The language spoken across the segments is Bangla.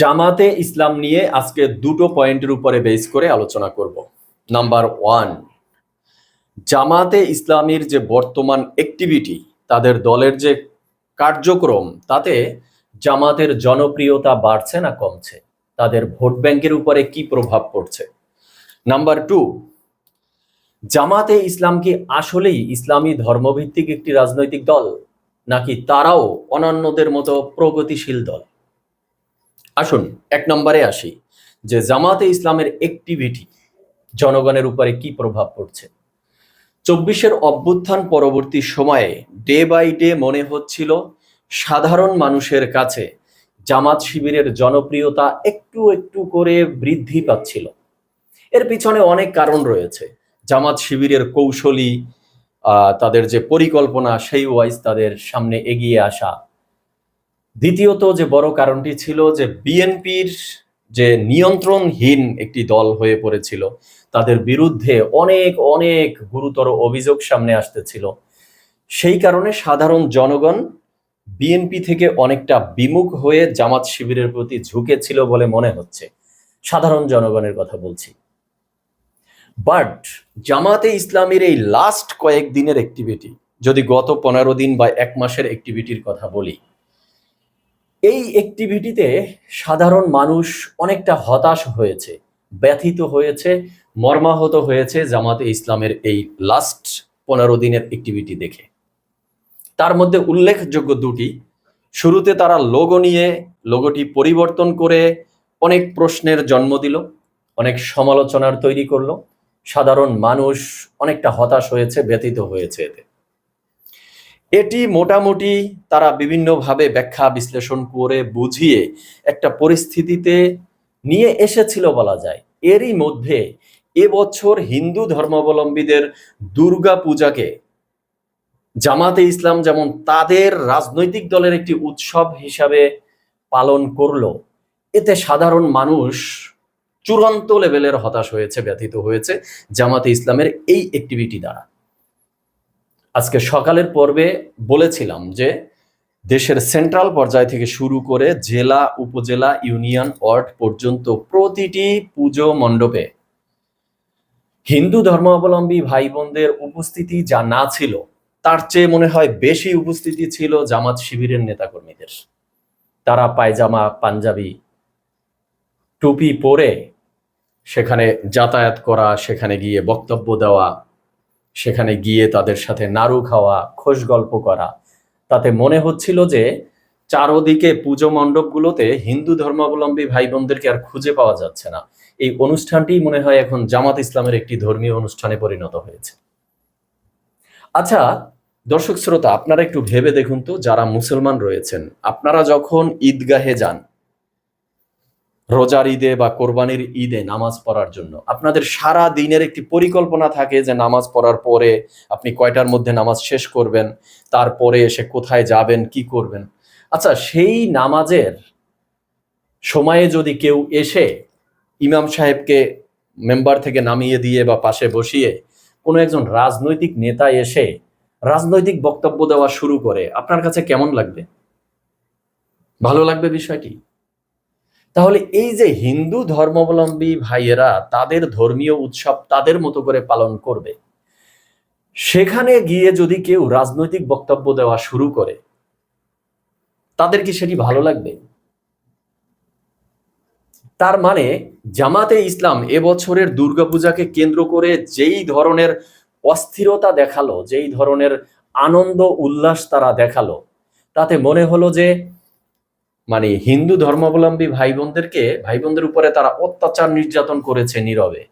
জামাতে ইসলাম নিয়ে আজকে দুটো পয়েন্টের উপরে বেস করে আলোচনা করব। নাম্বার ওয়ান, জামাতে ইসলামীর যে বর্তমান অ্যাক্টিভিটি তাদের দলের যে কার্যক্রম, তাতে জামাতের জনপ্রিয়তা বাড়ছে না কমছে? তাদের ভোট ব্যাংকের উপরে কি প্রভাব পড়ছে? নাম্বার টু, জামাতে ইসলাম কি আসলেই ইসলামী ধর্মভিত্তিক একটি রাজনৈতিক দল? নাকি তারাও অন্যান্যদের মতো প্রগতিশীল দল? আসুন, এক নম্বরে আসি যে জামাতে ইসলামের অ্যাক্টিভিটি জনগণের উপরে কি প্রভাব পড়ছে। চব্বিশের অভ্যুত্থান পরবর্তী সময়ে ডে বাই ডে মনে হচ্ছিল সাধারণ মানুষের কাছে জামাত শিবিরের জনপ্রিয়তা একটু একটু করে বৃদ্ধি পাচ্ছিল। এর পিছনে অনেক কারণ রয়েছে। জামাত শিবিরের কৌশলী তাদের যে পরিকল্পনা, সেই ওয়াইজ তাদের সামনে এগিয়ে আসা দ্বিতীয়ত যে বড় কারণটি ছিল যে বিএনপির যে নিয়ন্ত্রণহীন একটি দল হয়ে পড়েছিল, তাদের বিরুদ্ধে অনেক অনেক গুরুতর অভিযোগ সামনে আসতেছিল। সেই কারণে সাধারণ জনগণ বিএনপি থেকে অনেকটা বিমুখ হয়ে জামাত শিবিরের প্রতি ঝুঁকেছিল বলে মনে হচ্ছে। সাধারণ জনগণের কথা বলছি। বাট জামাতে ইসলামের এই লাস্ট কয়েক দিনের অ্যাক্টিভিটি যদি গত পনেরো দিন বা এক মাসের অ্যাক্টিভিটির কথা বলি এই অ্যাক্টিভিটিতে সাধারণ মানুষ অনেকটা হতাশ হয়েছে, ব্যথিত হয়েছে, মর্মাহত হয়েছে জামাতে ইসলামের এই লাস্ট পনেরো দিনের অ্যাক্টিভিটি দেখে। তার মধ্যে উল্লেখযোগ্য দুটি, শুরুতে তারা লোগো নিয়ে লোগোটি পরিবর্তন করে অনেক প্রশ্নের জন্ম দিল, অনেক সমালোচনার তৈরি করল। সাধারণ মানুষ অনেকটা হতাশ হয়েছে, ব্যথিত হয়েছে এতে। এটি মোটামুটি তারা বিভিন্নভাবে ব্যাখ্যা বিশ্লেষণ করে বুঝিয়ে একটা পরিস্থিতিতে নিয়ে এসেছিল বলা যায়। এরই মধ্যে এবছর হিন্দু ধর্মাবলম্বীদের দুর্গা পূজাকে জামাতে ইসলাম যেমন তাদের রাজনৈতিক দলের একটি উৎসব হিসাবে পালন করল, এতে সাধারণ মানুষ চূড়ান্ত লেভেলের হতাশ হয়েছে, ব্যথিত হয়েছে জামাতে ইসলামের এই অ্যাক্টিভিটি দ্বারা। আজকে সকালের পর্বে বলেছিলাম যে দেশের সেন্ট্রাল পর্যায় থেকে শুরু করে জেলা, উপজেলা, ইউনিয়ন, ওয়ার্ড পর্যন্ত প্রতিটি পুজো মণ্ডপে হিন্দু ধর্মাবলম্বী ভাই বোনদের উপস্থিতি যা না ছিল, তার চেয়ে মনে হয় বেশি উপস্থিতি ছিল জামাত শিবিরের নেতাকর্মীদের। তারা পায়জামা, পাঞ্জাবি, টুপি পরে সেখানে যাতায়াত করা, সেখানে গিয়ে বক্তব্য দেওয়া সেখানে গিয়ে তাদের সাথে নাড়ু খাওয়া, খোশ গল্প করা। তাতে মনে হচ্ছিল যে চারোদিকে পুজো মণ্ডপগুলোতে হিন্দু ধর্মাবলম্বী ভাই বোনদেরকে আর খুঁজে পাওয়া যাচ্ছে না। এই অনুষ্ঠানটি মনে হয় এখন জামাত ইসলামের একটি ধর্মীয় অনুষ্ঠানে পরিণত হয়েছে। আচ্ছা দর্শক শ্রোতা, আপনারা একটু ভেবে দেখুন তো, যারা মুসলমান রয়েছেন, আপনারা যখন ঈদগাহে যান রোজার ঈদে বা কোরবানির ঈদে নামাজ পড়ার জন্য। আপনাদের সারা দিনের একটি পরিকল্পনা থাকে যে নামাজ পড়ার পরে আপনি কয়টার মধ্যে নামাজ শেষ করবেন, তারপরে এসে কোথায় যাবেন, কি করবেন। আচ্ছা সেই নামাজের সময়ে যদি কেউ এসে ইমাম সাহেবকে মেম্বার থেকে নামিয়ে দিয়ে বা পাশে বসিয়ে কোনো একজন রাজনৈতিক নেতা এসে রাজনৈতিক বক্তব্য দেওয়া শুরু করে, আপনার কাছে কেমন লাগবে? ভালো লাগবে বিষয়টি? তাহলে এই যে হিন্দু ধর্মাবলম্বী ভাইয়েরা তাদের ধর্মীয় উৎসব তাদের মতো করে পালন করবে, সেখানে গিয়ে যদি কেউ রাজনৈতিক বক্তব্য দেওয়া শুরু করে, তাদের কি সেটি ভালো লাগবে? তার মানে জামাতে ইসলাম এবছরের দুর্গাপূজাকে কেন্দ্র করে যেই ধরনের অস্থিরতা দেখাল, যেই ধরনের আনন্দ উল্লাস তারা দেখাল, তাতে মনে হলো যে মানে হিন্দু ধর্মাবলম্বী ভাই বোনদেরকে ভাই বোনদের উপরে তারা অত্যাচার নির্যাতন করেছে নীরবে।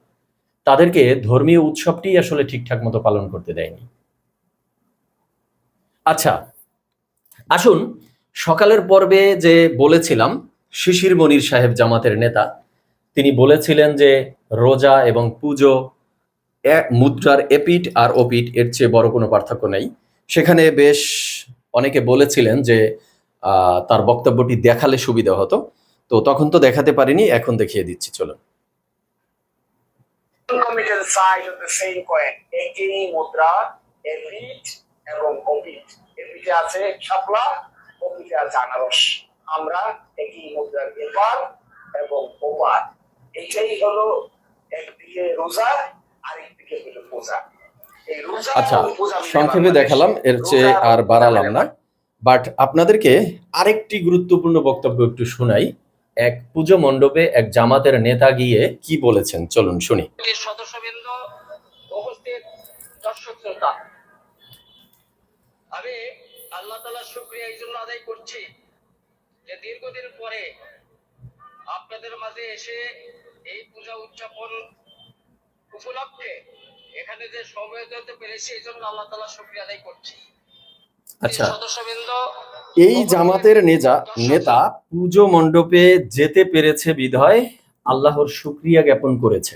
তাদেরকে ধর্মীয় উৎসবটি আসলে ঠিকঠাক মতো পালন করতে দেয়নি। আচ্ছা আসুন সকালের পর্বে যে বলেছিলাম, শিশির মনির সাহেব জামাতের নেতা, তিনি বলেছিলেন যে রোজা এবং পুজো মুদ্রার এপিট আর ওপিট এর চেয়ে বড় কোনো পার্থক্য নেই। সেখানে বেশ অনেকে বলেছিলেন যে তার বক্তব্যটি দেখালে সুবিধা হতো। তো তখন তো দেখাতে পারিনি এখন দেখিয়ে দিচ্ছি চলুন। Coin একই মুদ্রা এপিট এবং অপিট এপিটে আছে শাপলা অপিটে আছে আনারস। আমরা একই মুদ্রার এবং ওপার এটাই হলো একদিকে রোজা আরেকদিকে হলো পূজা। রোজা আচ্ছা সংক্ষেপে দেখালাম এর চেয়ে আর বাড়ালাম না। বাট আপনাদেরকে আরেকটি গুরুত্বপূর্ণ বক্তব্য একটু শোনাই। এক পুজো মণ্ডপে এক জামাতের নেতা গিয়ে কি বলেছেন? চলুন শুনি। সদস্যবৃন্দ আমি আল্লাহ তালার শুক্রিয়া এই জন্য আদায় করছি যে দীর্ঘদিন পরে আপনাদের মাঝে এসে এই পূজা উদযাপন উপলক্ষে এখানে যে সময় দিতে পেরেছি, এই জন্য আল্লাহ তালার শুক্রিয়া আদায় করছি। আচ্ছা। এই জামাতের নেজা নেতা পুজো মণ্ডপে যেতে পেরেছে বিধায় আল্লাহর শুক্রিয়া জ্ঞাপন করেছে।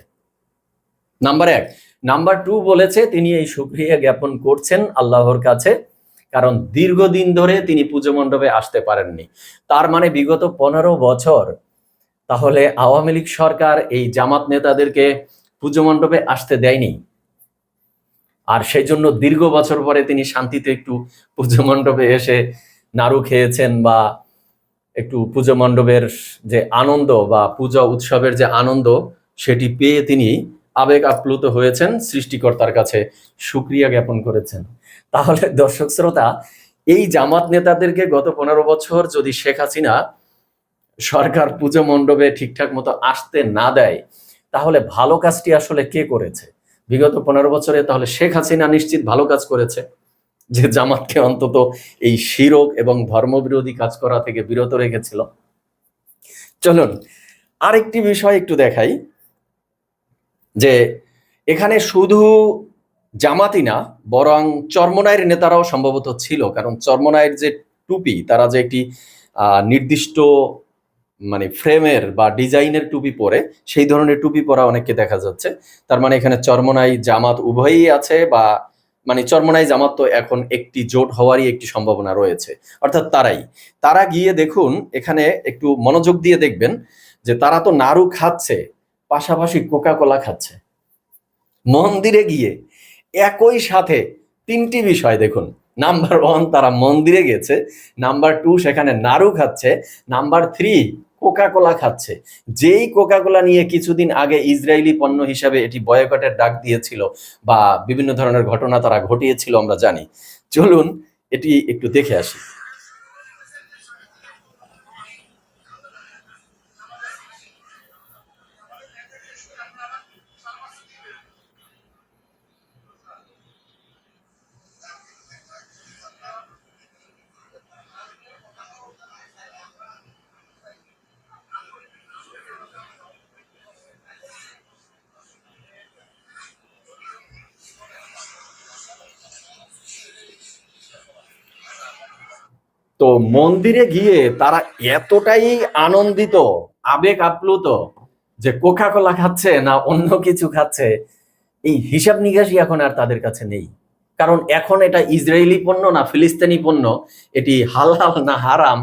নাম্বার এক। নাম্বার টু বলেছে তিনি এই শুক্রিয়া জ্ঞাপন করছেন আল্লাহর কাছে কারণ দীর্ঘদিন ধরে তিনি পুজো মণ্ডপে আসতে পারেননি। তার মানে বিগত পনেরো বছর তাহলে আওয়ামী লীগ সরকার এই জামাত নেতাদেরকে পুজো মণ্ডপে আসতে দেয়নি। আর সেই জন্য দীর্ঘ বছর পরে তিনি শান্তিতে একটু পুজো মণ্ডপে এসে নাড়ু খেয়েছেন বা একটু পুজো মণ্ডপের যে আনন্দ বা পূজা উৎসবের যে আনন্দ, সেটি পেয়ে তিনি আবেগ আপ্লুত হয়েছেন, সৃষ্টিকর্তার কাছে সুক্রিয়া জ্ঞাপন করেছেন। তাহলে দর্শক শ্রোতা, এই জামাত নেতাদেরকে গত পনেরো বছর যদি শেখ হাসিনা সরকার পুজো মণ্ডপে ঠিকঠাক মতো আসতে না দেয়, তাহলে ভালো কাজটি আসলে কে করেছে? বিগত পনেরো বছরে তাহলে শেখ হাসিনা নিশ্চিত ভালো কাজ করেছে যে জামাতকে অন্তত এই শিরক এবং ধর্মবিরোধী কাজ করা থেকে বিরত রেখেছিল। চলুন, আরেকটি বিষয় একটু দেখাই, যে এখানে শুধু জামাতি না, বরং চর্মনায়ের নেতারাও সম্ভবত ছিল, কারণ চর্মনায়ের যে টুপি, তারা যে একটি নির্দিষ্ট মানে ফ্রেমের বা ডিজাইনের টুপি পরে, সেই ধরনের টুপি পরা অনেককে দেখা যাচ্ছে। তার মানে এখানে চর্মনাই জামাত উভয়ই আছে বা মানে চর্মনাই জামাত তো এখন একটি জোট হওয়ারই একটি সম্ভাবনা রয়েছে। অর্থাৎ তারাই। তারা গিয়ে দেখুন, এখানে একটু মনোযোগ দিয়ে দেখবেন যে তারা তো নাড়ু খাচ্ছে, পাশাপাশি কোকা কোলা খাচ্ছে। মন্দিরে গিয়ে একই সাথে তিনটি বিষয় দেখুন। নাম্বার ওয়ান, তারা মন্দিরে গেছে। নাম্বার টু, সেখানে নাড়ু খাচ্ছে। নাম্বার থ্রি কোকা কোলা খাচ্ছে। যেই কোকা কোলা নিয়ে কিছুদিন আগে ইসরায়েলি পণ্য হিসাবে এটি বয়কটের ডাক দিয়েছিল বা বিভিন্ন ধরনের ঘটনা তারা ঘটিয়েছিল আমরা জানি। চলুন এটি একটু দেখে আসি। তো মন্দিরে গিয়ে তারা এতটাই আনন্দিত, আবেগ আপ্লুত যে কোকা কোলা খাচ্ছে না অন্য কিছু খাচ্ছে, এই হিসাব নিকাশই এখন আর তাদের কাছে নেই। কারণ এখন এটা ইসরায়েলি পণ্য না, ফিলিস্তিনি পণ্য, এটি হালাল না হারাম,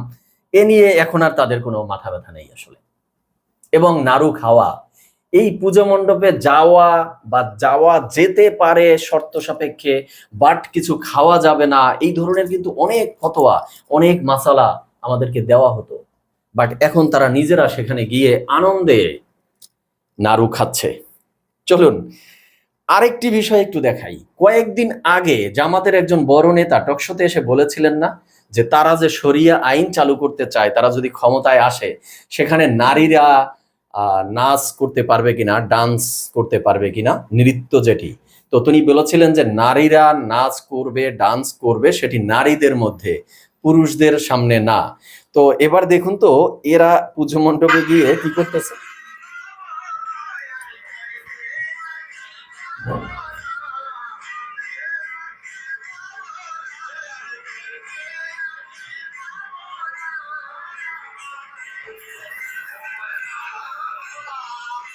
এ নিয়ে এখন আর তাদের কোনো মাথা ব্যথা নেই আসলে। এবং নাড়ু খাওয়া এই পুজো মণ্ডপে যাওয়া বা যাওয়া যেতে পারে শর্ত সাপেক্ষে বাট কিছু খাওয়া যাবে না, এই ধরনের কিন্তু অনেক ফতোয়া, অনেক মাসালা আমাদেরকে দেওয়া হতো। বাট এখন তারা নিজেরা সেখানে গিয়ে আনন্দে নাড়ু খাচ্ছে। চলুন, আরেকটি বিষয় একটু দেখাই। কয়েকদিন আগে জামাতের একজন বড় নেতা টকশোতে এসে বলেছিলেন না যে তারা যে শরিয়া আইন চালু করতে চায়, তারা যদি ক্ষমতায় আসে, সেখানে নারীরা নাচ করতে পারবে কিনা, ডান্স করতে পারবে কিনা, নৃত্য যেটি। তো তিনি বলেছিলেন যে নারীরা নাচ করবে, ডান্স করবে, সেটি নারীদের মধ্যে, পুরুষদের সামনে না। তো এবার দেখুন তো, এরা পুজো মণ্ডপে গিয়ে কি করতেছে?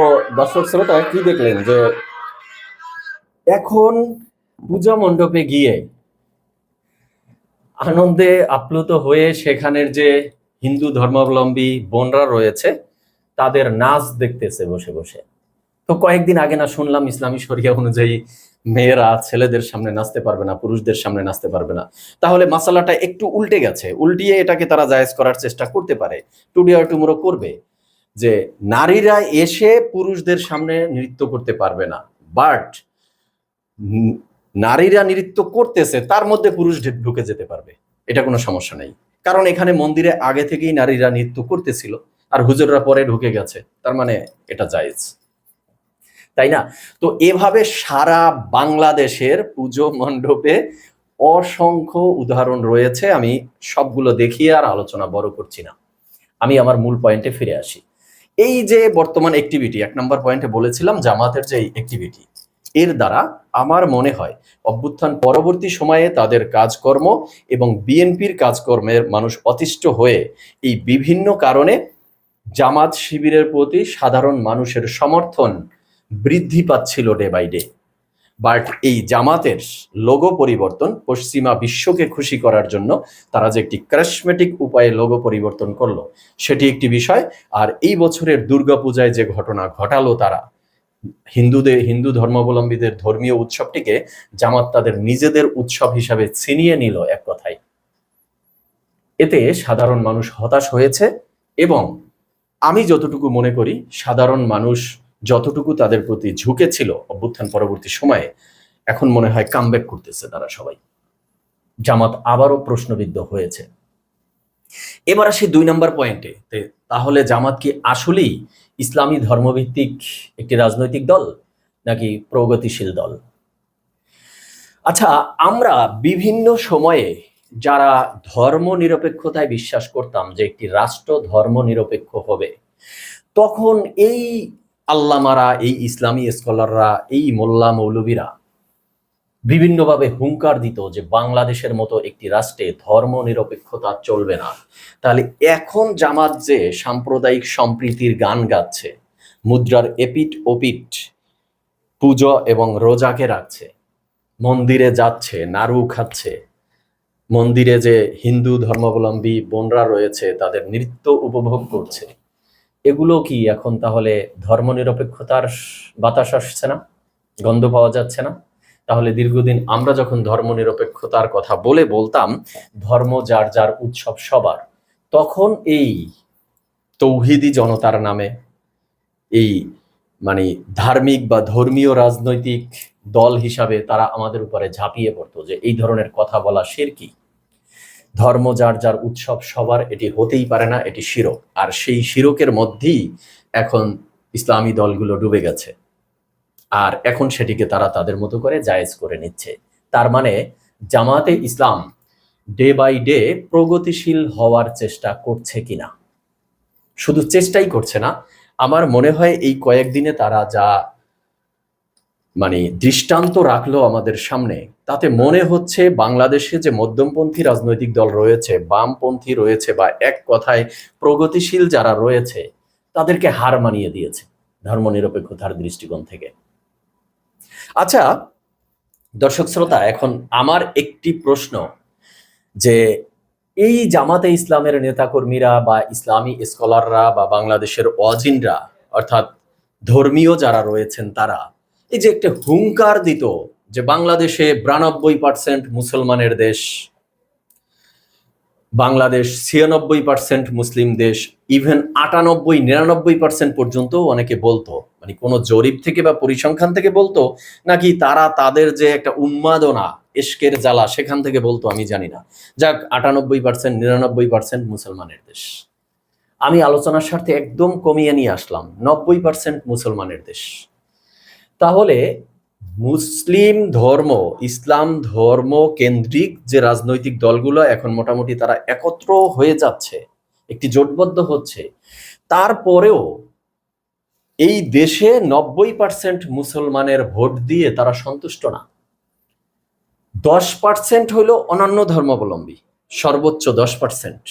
তো দর্শক শ্রোতা, কি দেখলেন যে এখন পূজা মণ্ডপে গিয়ে আনন্দে আপ্লুত হয়ে সেখানের যে হিন্দু ধর্মাবলম্বী বোনরা রয়েছে, তাদের নাচ দেখতেছে বসে বসে। তো কয়েকদিন আগে না শুনলাম ইসলামী শরিয়া অনুযায়ী মেয়েরা ছেলেদের সামনে নাচতে পারবে না, পুরুষদের সামনে নাচতে পারবে না। তাহলে মাসালাটা একটু উল্টে গেছে, উল্টিয়ে এটাকে তারা জায়েজ করার চেষ্টা করতে পারে। টুডে টুমোরো করবে। যে নারীরা এসে পুরুষদের সামনে নৃত্য করতে পারবে না। বাট নারীরা নৃত্য করতেছে, তার মধ্যে পুরুষ ঢুকে যেতে পারবে। এটা কোনো সমস্যা নেই। কারণ এখানে মন্দিরে আগে থেকেই নারীরা নৃত্য করতেছিল, আর হুজুররা পরে ঢুকে গেছে। তার মানে এটা জায়েজ। তাই না? তো এভাবে সারা বাংলাদেশের পুজো মণ্ডপে অসংখ্য উদাহরণ রয়েছে। আমি সবগুলো দেখিয়ে আর আলোচনা বড় করছি না। আমি আমার মূল পয়েন্টে ফিরে আসি। এই যে বর্তমান অ্যাক্টিভিটি এক নম্বর পয়েন্টে বলেছিলাম জামাতের যে অ্যাক্টিভিটি এর দ্বারা আমার মনে হয় অভ্যুত্থান পরবর্তী সময়ে তাদের কাজকর্ম এবং বিএনপির কাজকর্মের মানুষ অতিষ্ঠ হয়ে এই বিভিন্ন কারণে জামাত শিবিরের প্রতি সাধারণ মানুষের সমর্থন বৃদ্ধি পাচ্ছিল ডে বাই ডে বাট এই জামাতের লোগো পরিবর্তন পশ্চিমা বিশ্বকে খুশি করার জন্য তারা যে একটি ক্রাশমেটিক উপায়ে লোগো পরিবর্তন করল, সেটি একটি বিষয়। আর এই বছরের দুর্গাপূজায় যে ঘটনা ঘটালো তারা, হিন্দুদের, হিন্দু ধর্মাবলম্বীদের ধর্মীয় উৎসবটিকে জামাত তাদের নিজেদের উৎসব হিসাবে ছিনিয়ে নিল এক কথায়। এতে সাধারণ মানুষ হতাশ হয়েছে এবং আমি যতটুকু মনে করি, সাধারণ মানুষ যতটুকু তাদের প্রতি ঝুঁকেছিল অভ্যুত্থান পরবর্তী সময়ে, এখন মনে হয় কামব্যাক করতেছে তারা সবাই। জামাত আবারও প্রশ্নবিদ্ধ হয়েছে। এবার আসি দুই নম্বর পয়েন্টে তাহলে জামাত কি আসলেই ইসলামী ধর্মভিত্তিক একটি রাজনৈতিক দল, নাকি প্রগতিশীল দল? আচ্ছা আমরা বিভিন্ন সময়ে যারা ধর্ম নিরপেক্ষতায় বিশ্বাস করতাম যে একটি রাষ্ট্র ধর্ম নিরপেক্ষ হবে, তখন এই আল্লামারা, এই ইসলামী স্কলাররা, এই মোল্লা মৌলবীরা বিভিন্নভাবে হুঙ্কার দিত যে বাংলাদেশের মতো একটি রাষ্ট্রে ধর্ম নিরপেক্ষতা চলবে না। তাহলে এখন জামাত যে সাম্প্রদায়িক সম্প্রীতির গান গাচ্ছে, মুদ্রার এপিট ওপিট পুজো এবং রোজাকে রাখছে, মন্দিরে যাচ্ছে, নাড়ু খাচ্ছে, মন্দিরে যে হিন্দু ধর্মাবলম্বী বোনরা রয়েছে, তাদের নৃত্য উপভোগ করছে এগুলো কি এখন তাহলে ধর্মনিরপেক্ষতার বাতাস আসছে না? গন্ধ পাওয়া যাচ্ছে না? তাহলে দীর্ঘদিন আমরা যখন ধর্মনিরপেক্ষতার কথা বলে বলতাম, ধর্ম যার যার উৎসব সবার, তখন এই তৌহিদি জনতার নামে এই মানে ধার্মিক বা ধর্মীয় রাজনৈতিক দল হিসাবে তারা আমাদের উপরে ঝাঁপিয়ে পড়তো যে এই ধরনের কথা বলা শিরকি ধর্ম যার যার উৎসব সবার, এটি হতেই পারে না, এটি শিরক। আর সেই শিরকের মধ্যেই এখন ইসলামী দলগুলো ডুবে গেছে। আর এখন সেটিকে তারা তাদের মতো করে জায়েজ করে নিচ্ছে। তার মানে জামাতে ইসলাম ডে বাই ডে প্রগতিশীল হওয়ার চেষ্টা করছে কিনা? শুধু চেষ্টাই করছে না, আমার মনে হয় এই কয়েকদিনে তারা যা মানে দৃষ্টান্ত রাখল আমাদের সামনে। তাতে মনে হচ্ছে বাংলাদেশে যে মধ্যমপন্থী রাজনৈতিক দল রয়েছে, বামপন্থী রয়েছে বা এক কথায় প্রগতিশীল যারা রয়েছে, তাদেরকে হার মানিয়ে দিয়েছে ধর্মনিরপেক্ষতার দৃষ্টিকোণ থেকে। আচ্ছা দর্শক শ্রোতা, এখন আমার একটি প্রশ্ন যে এই জামাতে ইসলামের নেতাকর্মীরা বা ইসলামী স্কলাররা বা বাংলাদেশের অজিনরা, অর্থাৎ ধর্মীয় যারা রয়েছেন তারা এই যে একটা হুঙ্কার দিত যে বাংলাদেশে বিরানব্বই পার্সেন্ট মুসলমানের দেশ, বাংলাদেশ ছিয়ানব্বই পার্সেন্ট মুসলিম দেশ ইভেন আটানব্বই নিরানব্বই পার্সেন্ট পর্যন্ত অনেকে বলতো মানে কোনো জরিপ থেকে বা পরিসংখ্যান থেকে বলতো, নাকি তারা তাদের যে একটা উন্মাদনা, এশকের জ্বালা, সেখান থেকে বলতো, আমি জানি না। যাক, আটানব্বই পার্সেন্ট নিরানব্বই পার্সেন্ট মুসলমানের দেশ। আমি আলোচনার স্বার্থে একদম কমিয়ে নিয়ে আসলাম, নব্বই পার্সেন্ট মুসলমানের দেশ। তাহলে মুসলিম ধর্ম, ইসলাম ধর্ম কেন্দ্রিক যে রাজনৈতিক দলগুলো এখন মোটামুটি তারা একত্র হয়ে যাচ্ছে, একটি জোটবদ্ধ হচ্ছে, তারপরেও এই দেশে নব্বই পার্সেন্ট মুসলমানের ভোট দিয়ে তারা সন্তুষ্ট না। দশ পার্সেন্ট হইল অন্যান্য ধর্মাবলম্বী, সর্বোচ্চ দশ পার্সেন্ট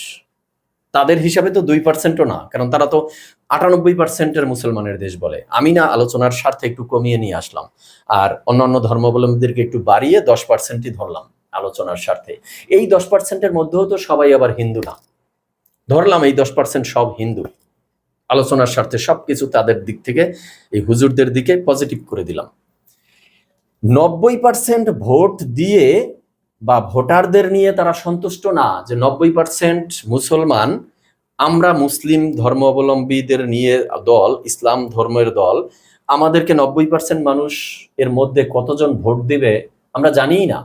তাদের হিসাবে তো দুই পার্সেন্টও না, কারণ তারা তো আটানব্বই পার্সেন্টের মুসলমানের দেশ বলে। আমি না আলোচনার স্বার্থে একটু কমিয়ে নিয়ে আসলাম, আর অন্যান্য ধর্মাবলম্বীদেরকে একটু বাড়িয়ে দশ পার্সেন্টই ধরলাম আলোচনার স্বার্থে। এই দশ পার্সেন্টের মধ্যেও তো সবাই আবার হিন্দু না। ধরলাম এই দশ পার্সেন্ট সব হিন্দু। আলোচনার স্বার্থে সবকিছু তাদের দিক থেকে, এই হুজুরদের দিকে পজিটিভ করে দিলাম। নব্বই পার্সেন্ট ভোট দিয়ে বা ভোটারদের নিয়ে তারা সন্তুষ্ট না যে নব্বই পার্সেন্ট মুসলমান আমরা মুসলিম ধর্মাবলম্বীদের নিয়ে দল, ইসলাম ধর্মের দল, আমাদেরকে নব্বই পার্সেন্ট মানুষ এর মধ্যে কতজন ভোট দিবে আমরা জানিই না।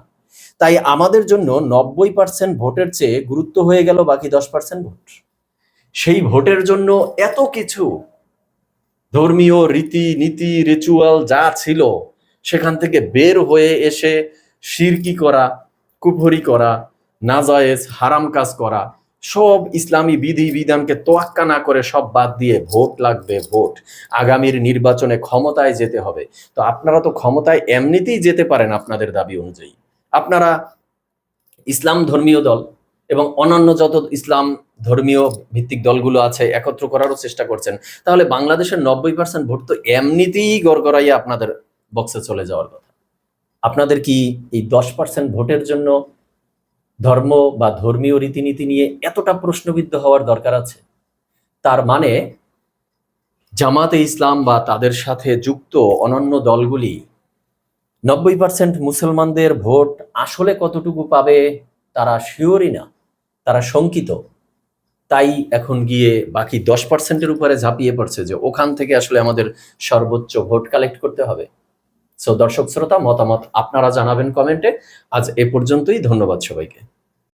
তাই আমাদের জন্য নব্বই পার্সেন্ট ভোটের চেয়ে গুরুত্ব হয়ে গেল বাকি দশ পার্সেন্ট ভোট। সেই ভোটের জন্য এত কিছু ধর্মীয় রীতি, নীতি রিচুয়াল যা ছিল, সেখান থেকে বের হয়ে এসে শিরকি করা কুফরি করা, নাজায়েজ, হারাম কাজ করা, সব ইসলামী বিধি বিধানকে তোয়াক্কা না করে সব বাদ দিয়ে ভোট লাগবে ভোট। আগামীর নির্বাচনে ক্ষমতায় যেতে হবে। তো আপনারা তো ক্ষমতায় এমনিতেই যেতে পারেন আপনাদের দাবি অনুযায়ী। আপনারা ইসলাম ধর্মীয় দল এবং অন্যান্য যত ইসলাম ধর্মীয় ভিত্তিক দলগুলো আছে একত্র করারও চেষ্টা করছেন, তাহলে বাংলাদেশের নব্বই পার্সেন্ট ভোট তো এমনিতেই গড়গড়াইয়া আপনাদের বক্সে চলে যাওয়ার কথা। আপনাদের কি এই দশ পার্সেন্ট ভোটের জন্য ধর্ম বা ধর্মীয় রীতিনীতি নিয়ে এতটা প্রশ্নবিদ্ধ হওয়ার দরকার আছে? তার মানে জামাতে ইসলাম বা তাদের সাথে যুক্ত অনন্য দলগুলি নব্বই পার্সেন্ট মুসলমানদের ভোট আসলে কতটুকু পাবে তারা শিওরই না, তারা শঙ্কিত। তাই এখন গিয়ে বাকি দশ পার্সেন্টের উপরে ঝাঁপিয়ে পড়ছে যে ওখান থেকে আসলে আমাদের সর্বোচ্চ ভোট কালেক্ট করতে হবে। সো দর্শক শ্রোতা মতামত আপনারা জানাবেন কমেন্টে। আজ এ পর্যন্তই ধন্যবাদ সবাইকে।